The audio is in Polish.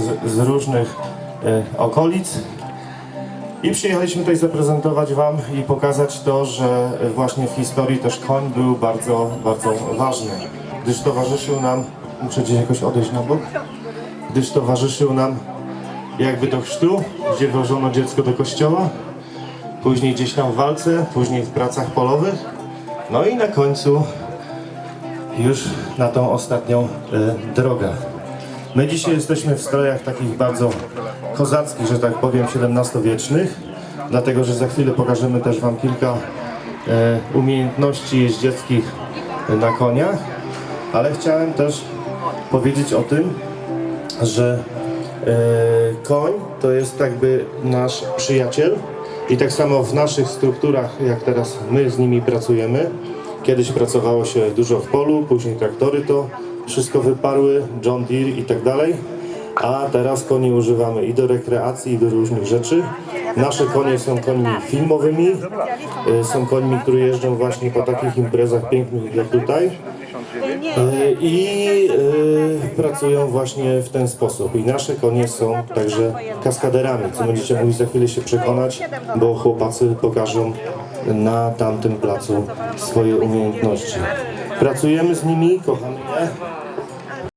z, z różnych e, okolic. I przyjechaliśmy tutaj zaprezentować Wam i pokazać to, że właśnie w historii też koń był bardzo, bardzo ważny, gdyż towarzyszył nam, muszę gdzieś jakoś odejść na bok, gdyż towarzyszył nam jakby do chrztu, gdzie wożono dziecko do kościoła, później gdzieś tam w walce, później w pracach polowych, no i na końcu już na tą ostatnią e, drogę. My dzisiaj jesteśmy w strojach takich bardzo kozackich, że tak powiem, XVII-wiecznych, dlatego że za chwilę pokażemy też Wam kilka e, umiejętności jeździeckich na koniach, ale chciałem też powiedzieć o tym, że e, koń to jest jakby nasz przyjaciel i tak samo w naszych strukturach, jak teraz my z nimi pracujemy, kiedyś pracowało się dużo w polu, później traktory to wszystko wyparły, John Deere i tak dalej, a teraz koni używamy i do rekreacji, i do różnych rzeczy. Nasze konie są końmi filmowymi, e, są końmi, które jeżdżą właśnie po takich imprezach pięknych jak tutaj. E, i e, pracują właśnie w ten sposób. I nasze konie są także kaskaderami, co będziecie mogli za chwilę się przekonać, bo chłopacy pokażą na tamtym placu swoje umiejętności. Pracujemy z nimi, kochamy je